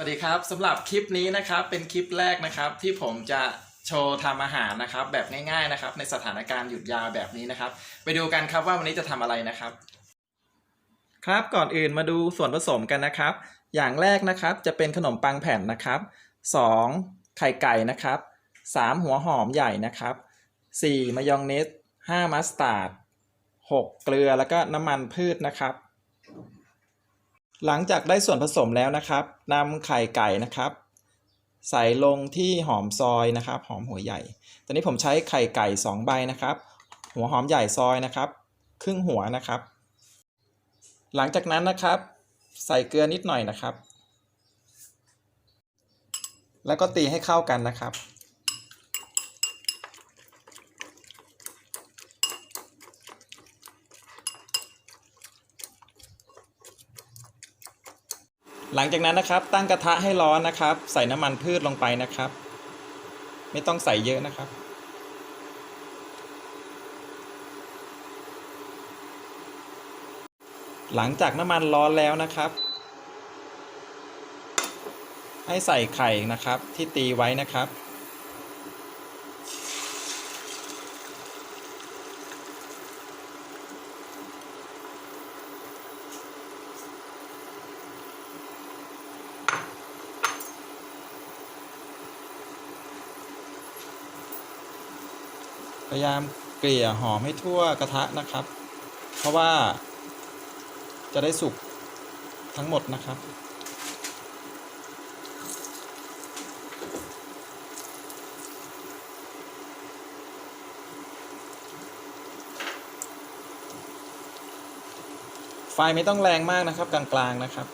สวัสดีครับสำหรับคลิปนี้นะครับเป็นคลิปแรกนะครับที่ผมจะโชว์ทำอาหารนะครับแบบง่ายๆนะครับในสถานการณ์หยุดยาวแบบนี้นะครับ ไปดูกันครับว่าวันนี้จะทำอะไรนะครับ ครับก่อนอื่นมาดูส่วนผสมกันนะครับ อย่างแรกนะครับจะเป็นขนมปังแผ่นนะครับ 2. ไข่ไก่นะครับ 3. หัวหอมใหญ่นะครับ 4. มายองเนส 5. มัสตาร์ด 6. เกลือแล้วก็น้ำมันพืชนะครับ หลังจากได้ส่วนผสมแล้วนะครับนำไข่ไก่นะครับ ใส่ลงที่หอมซอยนะครับ หอมหัวใหญ่ ตอนนี้ผมใช้ไข่ไก่ 2 ใบนะครับ หัวหอมใหญ่ซอยนะครับ ครึ่งหัวนะครับ หลังจากนั้นนะครับ ใส่เกลือนิดหน่อยนะครับ แล้วก็ตีให้เข้ากันนะครับ หลังจากนั้นนะครับ ตั้งกระทะให้ร้อนนะครับ ใส่น้ำมันพืชลงไปนะครับ ไม่ต้องใส่เยอะนะครับ หลังจากน้ำมันร้อนแล้วนะครับ ให้ใส่ไข่นะครับที่ตีไว้นะครับ พยายามเกลี่ยหอมให้ทั่วกระทะนะครับ เพราะว่าจะได้สุกทั้งหมดนะครับ ไฟไม่ต้องแรงมากนะครับ กลางๆนะครับ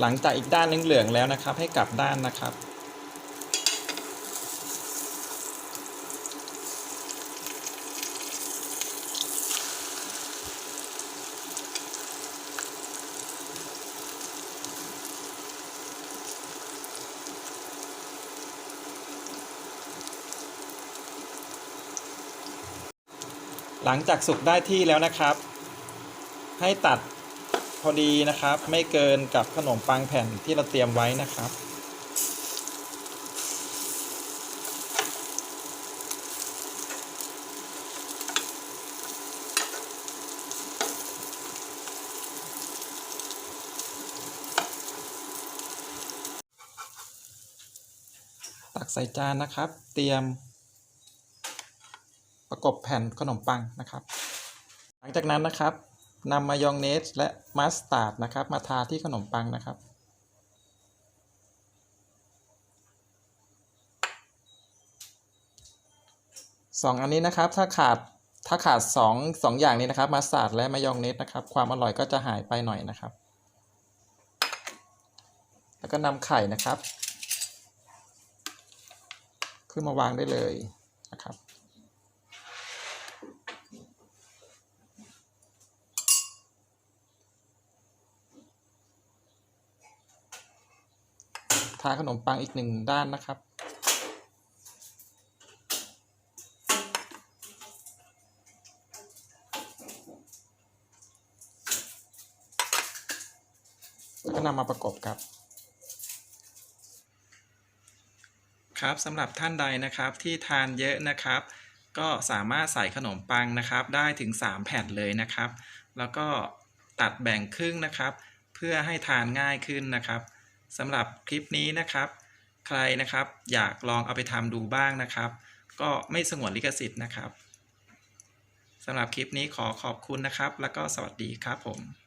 หลังจากอีกด้านนึงเหลืองแล้วนะครับ ให้กลับด้านนะครับ หลังจากสุกได้ที่แล้วนะครับ ให้ตัด พอดีนะครับ ไม่เกินกับขนมปังแผ่นที่เราเตรียมไว้นะครับ ตักใส่จานนะครับ เตรียม ประกบแผ่นขนมปังนะครับ หลังจากนั้นนะครับ นำมายองเนสและมัสตาร์ดนะครับ มาทาที่ขนมปังนะครับ สองอันนี้นะครับถ้าขาดถ้าขาดสองสองอย่างนี้นะครับมัสตาร์ดและมายองเนสนะครับ ความอร่อยก็จะหายไปหน่อยนะครับ แล้วก็นำไข่นะครับ ขึ้นมาวางได้เลยนะครับ ทาขนมปังอีกหนึ่งด้านนะครับ แล้วก็นำมาประกบครับครับสำหรับท่านใดนะครับที่ทานเยอะนะครับ ก็สามารถใส่ขนมปังนะครับ ได้ถึง 3 แผ่นเลยนะครับ แล้วก็ตัดแบ่งครึ่งนะครับ เพื่อให้ทานง่ายขึ้นนะครับ สำหรับคลิปนี้นะครับ ใครนะครับอยากลองเอาไปทำดูบ้างนะครับ ก็ไม่สงวนลิขสิทธิ์นะครับสำหรับคลิปนี้ขอขอบคุณนะครับ แล้วก็สวัสดีครับผม